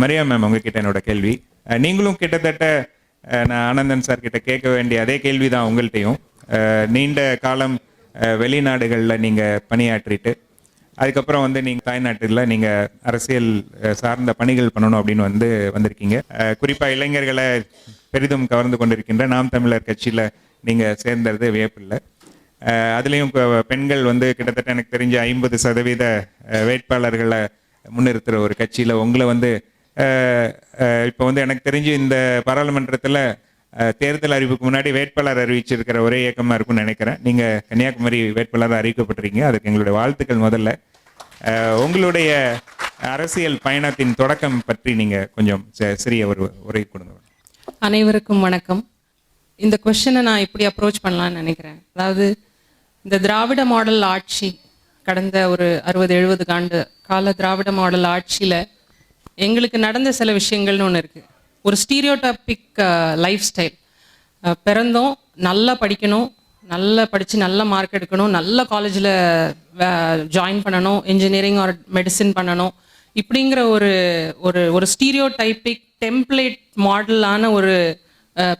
Maria ma'am உங்ககிட்ட என்னோட கேள்வி. நீங்களும் கிட்டத்தட்ட நான் ஆனந்தன் சார் கிட்ட கேட்க வேண்டிய அதே கேள்வி தான் உங்கள்கிட்டையும் நீண்ட காலம் வெளிநாடுகளில் நீங்கள் பணியாற்றிட்டு அதுக்கப்புறம் வந்து நீங்கள் தாய்நாட்டில் நீங்கள் அரசியல் சார்ந்த பணிகள் பண்ணணும் அப்படின்னு வந்து வந்திருக்கீங்க. குறிப்பாக இளைஞர்களை பெரிதும் கவர்ந்து கொண்டிருக்கின்ற நாம் தமிழர் கட்சியில் நீங்கள் சேர்ந்தது வியப்பில்லை அதுலேயும் பெண்கள் வந்து கிட்டத்தட்ட எனக்கு தெரிஞ்ச ஐம்பது சதவீத வேட்பாளர்களை முன்னிறுத்துகிற ஒரு கட்சியில் உங்களை வந்து இப்ப வந்து எனக்கு தெரிஞ்சு இந்த பாராளுமன்றத்துல தேர்தல் அறிவிப்புக்கு முன்னாடி வேட்பாளர் அறிவிச்சிருக்கிற ஒரே இயக்கமாக இருக்கும்னு நினைக்கிறேன். நீங்க கன்னியாகுமரி வேட்பாளராக அறிவிக்கப்பட்டிருக்கீங்க. அதுக்கு எங்களுடைய வாழ்த்துக்கள் முதல்ல. உங்களுடைய அரசியல் பயணத்தின் தொடக்கம் பற்றி நீங்க கொஞ்சம் சிறிய ஒரு உரை கொடுங்க. அனைவருக்கும் வணக்கம். இந்த கொஷனை நான் இப்படி அப்ரோச் பண்ணலாம்னு நினைக்கிறேன். அதாவது இந்த திராவிட மாடல் ஆட்சி கடந்த ஒரு அறுபது எழுபது ஆண்டு கால திராவிட மாடல் ஆட்சியில் எங்களுக்கு நடந்த சில விஷயங்கள்னு ஒன்று இருக்குது ஒரு ஸ்டீரியோடாபிக் லைஃப் ஸ்டைல் பிறந்தோம் நல்லா படிக்கணும் நல்லா படித்து நல்ல மார்க் எடுக்கணும் நல்ல காலேஜில் ஜாயின் பண்ணணும் இன்ஜினியரிங் ஆர் மெடிசின் பண்ணணும் இப்படிங்கிற ஒரு ஒரு ஒரு ஸ்டீரியோ டைப்பிக் டெம்ப்ளேட் மாடலான ஒரு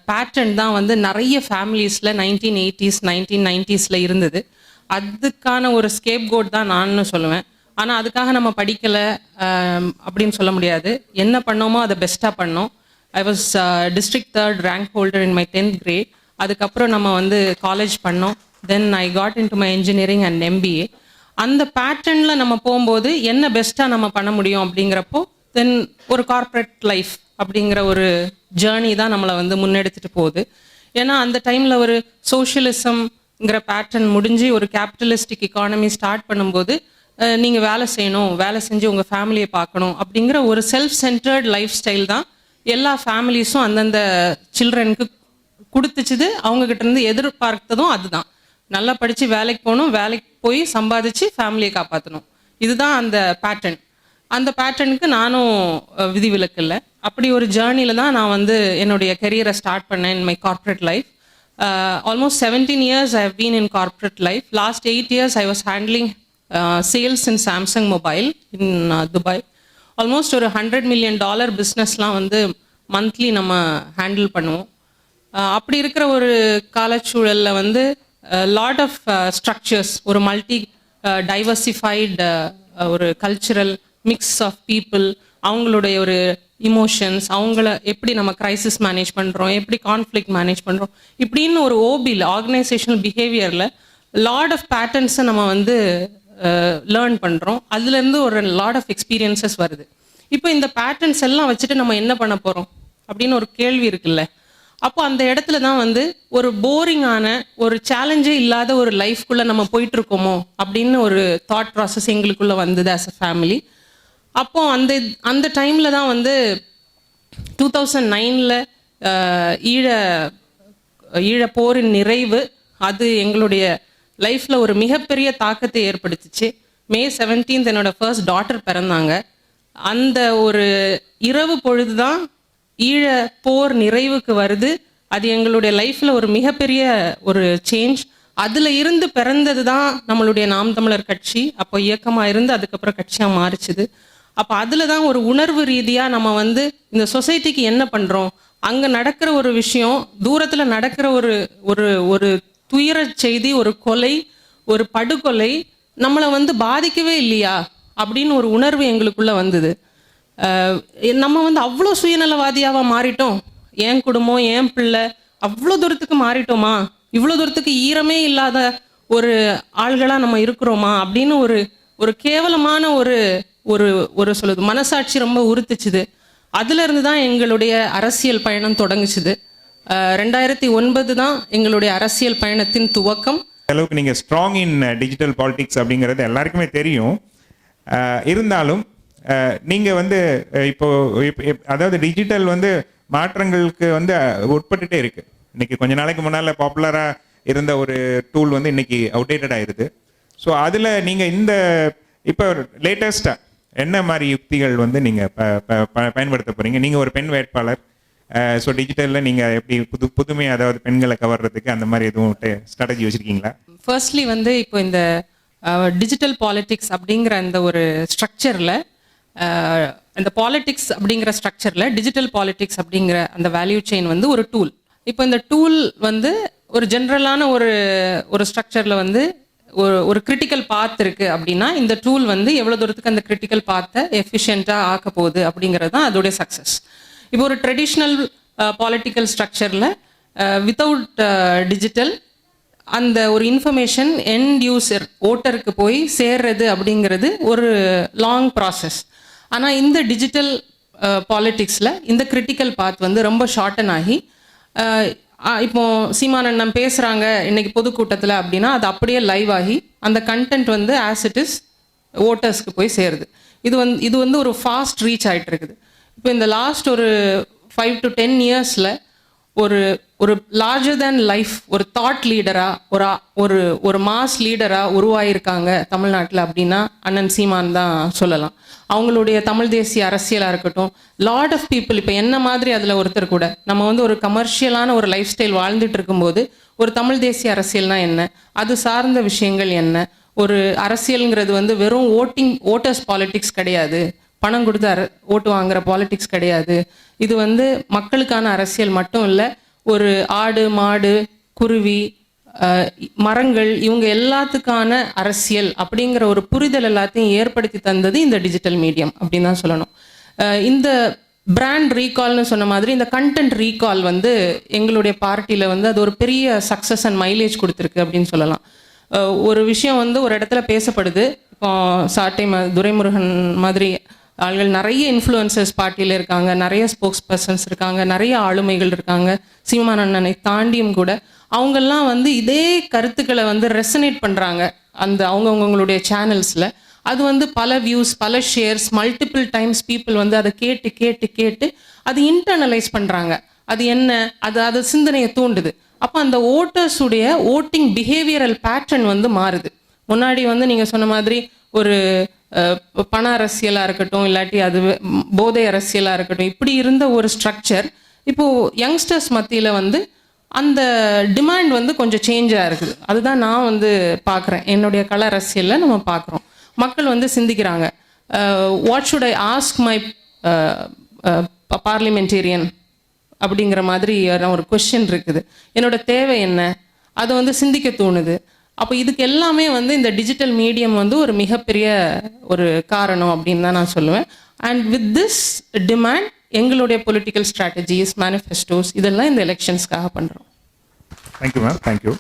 பேட்டர்ன் தான் வந்து நிறைய ஃபேமிலிஸில் நைன்டீன் எயிட்டிஸ் நைன்டீன் நைன்டிஸில் இருந்தது. அதுக்கான ஒரு ஸ்கேப் கோட் தான் நான் சொல்லுவேன். ஆனால் அதுக்காக நம்ம படிக்கலை அப்படின்னு சொல்ல முடியாது. என்ன பண்ணோமோ அதை பெஸ்ட்டாக பண்ணோம். I was district third rank holder in my tenth grade அதுக்கப்புறம் நம்ம வந்து காலேஜ் பண்ணோம். Then I got in to my engineering and MBA அந்த பேட்டர்னில் நம்ம போகும்போது என்ன பெஸ்ட்டாக நம்ம பண்ண முடியும் அப்படிங்கிறப்போ தென் ஒரு கார்ப்பரேட் லைஃப் அப்படிங்கிற ஒரு ஜேர்னி தான் நம்மளை வந்து முன்னெடுத்துட்டு போகுது. ஏன்னா அந்த டைமில் ஒரு சோஷியலிசம்ங்கிற பேட்டர்ன் முடிஞ்சு ஒரு கேபிட்டலிஸ்டிக் எக்கானமி ஸ்டார்ட் பண்ணும்போது நீங்கள் வேலை செய்யணும் வேலை செஞ்சு உங்கள் ஃபேமிலியை பார்க்கணும் அப்படிங்கிற ஒரு செல்ஃப் சென்டர்ட் லைஃப் ஸ்டைல் தான் எல்லா ஃபேமிலிஸும் அந்தந்த சில்ட்ரனுக்கு கொடுத்துச்சுது. அவங்கக்கிட்ட இருந்து எதிர்பார்த்ததும் அதுதான். நல்லா படித்து வேலைக்கு போகணும் வேலைக்கு போய் சம்பாதிச்சு ஃபேமிலியை காப்பாற்றணும் இதுதான் அந்த பேட்டர்ன் அந்த பேட்டர்னுக்கு நானும் விதிவிலக்கு இல்லை. அப்படி ஒரு ஜேர்னியில் தான் நான் வந்து என்னுடைய கெரியரை ஸ்டார்ட் பண்ணேன் in my corporate life almost seventeen years I have been in corporate life last eight years I was handling sales in Samsung mobile in Dubai almost ஒரு ஹண்ட்ரட் மில்லியன் டாலர் பிஸ்னஸ்லாம் வந்து மந்த்லி நம்ம handle பண்ணுவோம். Uh, அப்படி இருக்கிற ஒரு காலச்சூழலில் வந்து லாட் ஆஃப் ஸ்ட்ரக்சர்ஸ் ஒரு மல்டி டைவர்சிஃபைடு uh, uh, ஒரு கல்ச்சுரல் மிக்ஸ் ஆஃப் பீப்புள் அவங்களுடைய ஒரு இமோஷன்ஸ் அவங்கள எப்படி நம்ம கிரைசிஸ் மேனேஜ் பண்ணுறோம் எப்படி கான்ஃப்ளிக் மேனேஜ் பண்ணுறோம் இப்படின்னு ஒரு ஓபியில் ஆர்கனைசேஷனல் பிஹேவியரில் லாட் ஆஃப் பேட்டர்ன்ஸை நம்ம வந்து லேர்ன் பண்ணுறோம் அதுலேருந்து ஒரு லாட் ஆஃப் எக்ஸ்பீரியன்சஸ் வருது. இப்போ இந்த பேட்டர்ன்ஸ் எல்லாம் வச்சுட்டு நம்ம என்ன பண்ண போகிறோம் அப்படின்னு ஒரு கேள்வி இருக்குல்ல. அப்போ அந்த இடத்துல தான் வந்து ஒரு போரிங்கான ஒரு சேலஞ்சே இல்லாத ஒரு லைஃப்குள்ளே நம்ம போயிட்டுருக்கோமோ அப்படின்னு ஒரு தாட் ப்ராசஸ் எங்களுக்குள்ளே வந்தது ஆஸ் அ ஃபேமிலி அப்போ அந்த அந்த டைமில் தான் வந்து டூ தௌசண்ட் நைனில் ஈழ ஈழ போரின் நிறைவு அது எங்களுடைய லைஃப்பில் ஒரு மிகப்பெரிய தாக்கத்தை ஏற்படுத்துச்சு. மே 17th என்னோட ஃபர்ஸ்ட் டாட்டர் பிறந்தாங்க. அந்த ஒரு இரவு பொழுது தான் ஈழ போர் நிறைவுக்கு வருது. அது எங்களுடைய லைஃப்பில் ஒரு மிகப்பெரிய ஒரு சேஞ்ச் அதில் இருந்து பிறந்தது தான் நம்மளுடைய நாம் தமிழர் கட்சி. அப்போ இயக்கமாக இருந்து அதுக்கப்புறம் கட்சியாக மாறிச்சுது. அப்போ அதில் தான் ஒரு உணர்வு ரீதியாக நம்ம வந்து இந்த சொசைட்டிக்கு என்ன பண்ணுறோம் அங்கே நடக்கிற ஒரு விஷயம் தூரத்தில் நடக்கிற ஒரு ஒரு ஒரு துயரச் செய்தி ஒரு கொலை ஒரு படுகொலை நம்மளை வந்து பாதிக்கவே இல்லையா? அப்படின்னு ஒரு உணர்வு எங்களுக்குள்ள வந்தது. நம்ம வந்து அவ்வளோ சுயநலவாதியாவா மாறிட்டோம். என் குடும்பம் என் பிள்ளை அவ்வளோ தூரத்துக்கு மாறிட்டோமா? இவ்வளோ தூரத்துக்கு ஈரமே இல்லாத ஒரு ஆள்களாக நம்ம இருக்கிறோமா? அப்படின்னு ஒரு ஒரு கேவலமான ஒரு ஒரு ஒரு சொல்லுது. மனசாட்சி ரொம்ப உறுத்துச்சுது. அதுலேருந்து தான் எங்களுடைய அரசியல் பயணம் தொடங்குச்சுது. ரெண்டாயிரத்தி ஒன்பது தான் எங்களுடைய அரசியல் பயணத்தின் துவக்கம். அளவுக்கு நீங்கள் ஸ்ட்ராங் இன் டிஜிட்டல் பாலிடிக்ஸ் அப்படிங்கிறது எல்லாருக்குமே தெரியும். இருந்தாலும் நீங்கள் வந்து இப்போ அதாவது டிஜிட்டல் வந்து மாற்றங்களுக்கு வந்து உட்பட்டுட்டே இருக்கு. இன்னைக்கு கொஞ்ச நாளைக்கு முன்னால் பாப்புலராக இருந்த ஒரு டூல் வந்து இன்னைக்கு அவுடேட்டட் ஆயிருது. ஸோ அதில் நீங்கள் இந்த இப்போ லேட்டஸ்ட்டாக என்ன மாதிரி யுக்திகள் வந்து நீங்கள் ப- ப- ப- பயன்படுத்த போகிறீங்க நீங்கள் ஒரு பெண் வேட்பாளர் ஸோ டிஜிட்டலில் நீங்கள் எப்படி புது புதுமை அதாவது பெண்களை கவர்றதுக்கு அந்த மாதிரி எதுவும் ஸ்ட்ராட்டஜி வச்சுருக்கீங்களா? ஃபர்ஸ்ட்லி வந்து இப்போ இந்த டிஜிட்டல் பாலிட்டிக்ஸ் அப்படிங்கிற அந்த ஒரு ஸ்ட்ரக்சரில் இந்த பாலிட்டிக்ஸ் அப்படிங்கிற ஸ்ட்ரக்சரில் டிஜிட்டல் பாலிட்டிக்ஸ் அப்படிங்கிற அந்த வேல்யூ செயின் வந்து ஒரு டூல் இப்போ இந்த டூல் வந்து ஒரு ஜென்ரலான ஒரு ஒரு ஸ்ட்ரக்சரில் வந்து ஒரு ஒரு கிரிட்டிக்கல் பாத் இருக்கு அப்படின்னா இந்த டூல் வந்து எவ்வளோ தூரத்துக்கு அந்த கிரிட்டிக்கல் பாத்தை எஃபிஷியண்ட்டாக ஆக்க போகுது அப்படிங்கிறது தான் அதோடைய சக்ஸஸ் இப்போ ஒரு ட்ரெடிஷ்னல் பாலிட்டிக்கல் ஸ்ட்ரக்சரில் வித்தவுட் டிஜிட்டல் அந்த ஒரு இன்ஃபர்மேஷன் எண்ட் யூசர் ஓட்டருக்கு போய் சேர்றது அப்படிங்கிறது ஒரு லாங் ப்ராசஸ் ஆனால் இந்த டிஜிட்டல் uh, பாலிட்டிக்ஸில் இந்த கிரிட்டிக்கல் பாத் வந்து ரொம்ப ஷார்டன் ஆகி uh, இப்போ சீமானண்ணம் பேசுகிறாங்க இன்னைக்கு பொதுக்கூட்டத்தில் அப்படின்னா அது அப்படியே லைவ் ஆகி அந்த கண்டென்ட் வந்து ஆஸ் இட் இஸ் ஓட்டர்ஸ்க்கு போய் சேருது. இது வந்து இது வந்து ஒரு ஃபாஸ்ட் ரீச் ஆகிட்டு இருக்குது. இப்போ இந்த லாஸ்ட் ஒரு ஃபைவ் டு டென் இயர்ஸில் ஒரு ஒரு லார்ஜர் தேன் லைஃப் ஒரு தாட் லீடராக ஒரு ஒரு ஒரு மாஸ் லீடராக உருவாயிருக்காங்க தமிழ்நாட்டில் அப்படின்னா அண்ணன் சீமான் தான் சொல்லலாம். அவங்களுடைய தமிழ் தேசிய அரசியலாக இருக்கட்டும் லாட் ஆஃப் பீப்புள் இப்போ என்ன மாதிரி அதில் ஒருத்தர் கூட நம்ம வந்து ஒரு கமர்ஷியலான ஒரு லைஃப் ஸ்டைல் வாழ்ந்துட்டு இருக்கும்போது ஒரு தமிழ் தேசிய அரசியல்னா என்ன? அது சார்ந்த விஷயங்கள் என்ன? ஒரு அரசியல்ங்கிறது வந்து வெறும் ஓட்டிங் ஓட்டர்ஸ் பாலிட்டிக்ஸ் கிடையாது. பணம் கொடுத்து அர ஓட்டு வாங்குற பாலிடிக்ஸ் கிடையாது. இது வந்து மக்களுக்கான அரசியல் மட்டும் இல்லை ஒரு ஆடு மாடு குருவி மரங்கள் இவங்க எல்லாத்துக்கான அரசியல் அப்படிங்கிற ஒரு புரிதல் எல்லாத்தையும் ஏற்படுத்தி தந்தது இந்த டிஜிட்டல் மீடியம் அப்படின்னு தான் சொல்லணும். இந்த பிராண்ட் ரீகால்னு சொன்ன மாதிரி இந்த கண்டென்ட் ரீகால் வந்து எங்களுடைய பார்ட்டியில் வந்து அது ஒரு பெரிய சக்ஸஸ் அண்ட் மைலேஜ் கொடுத்துருக்கு அப்படின்னு சொல்லலாம். ஒரு விஷயம் வந்து ஒரு இடத்துல பேசப்படுது. இப்போ சாட்டை ம துரைமுருகன் மாதிரி ஆள்கள் நிறைய இன்ஃப்ளூயன்சர்ஸ் பார்ட்டியில் இருக்காங்க நிறைய ஸ்போக்ஸ் பர்சன்ஸ் இருக்காங்க நிறைய ஆளுமைகள் இருக்காங்க. சீமானண்ணனை தாண்டியும் கூட அவங்கெல்லாம் வந்து இதே கருத்துக்களை வந்து ரெசனேட் பண்ணுறாங்க அந்த அவங்கவுங்களுடைய சேனல்ஸில் அது வந்து பல வியூஸ் பல ஷேர்ஸ் மல்டிபிள் டைம்ஸ் பீப்புள் வந்து அதை கேட்டு கேட்டு கேட்டு அது இன்டர்னலைஸ் பண்ணுறாங்க அது என்ன? அது அது சிந்தனையை தூண்டுது. அப்போ அந்த ஓட்டர்ஸுடைய ஓட்டிங் பிஹேவியரல் பேட்டர்ன் வந்து மாறுது. முன்னாடி வந்து நீங்க சொன்ன மாதிரி ஒரு பண அரசியலாக இருக்கட்டும் இல்லாட்டி அது போதை அரசியலாக இருக்கட்டும் இப்படி இருந்த ஒரு ஸ்ட்ரக்சர் இப்போது யங்ஸ்டர்ஸ் மத்தியில் வந்து அந்த டிமாண்ட் வந்து கொஞ்சம் சேஞ்சாக இருக்குது. அதுதான் நான் வந்து பார்க்குறேன். என்னுடைய கல அரசியலில் நம்ம பார்க்குறோம். மக்கள் வந்து சிந்திக்கிறாங்க. What should I ask my parliamentarian அப்படிங்கிற மாதிரி ஒரு கொஷின் இருக்குது. என்னோட தேவை என்ன? அதை வந்து சிந்திக்க தோணுது. அப்போ இதுக்கு எல்லாமே வந்து இந்த டிஜிட்டல் மீடியம் வந்து ஒரு மிகப்பெரிய ஒரு காரணம் அப்படின்னு தான் நான் சொல்லுவேன். அண்ட் வித் திஸ் டிமாண்ட் எங்களுடைய பொலிட்டிக்கல் ஸ்ட்ராட்டஜிஸ் மேனிஃபெஸ்டோஸ் இதெல்லாம் இந்த எலெக்ஷன்ஸ்க்காக பண்ணுறோம் தேங்க்யூ மேம் தேங்க்யூ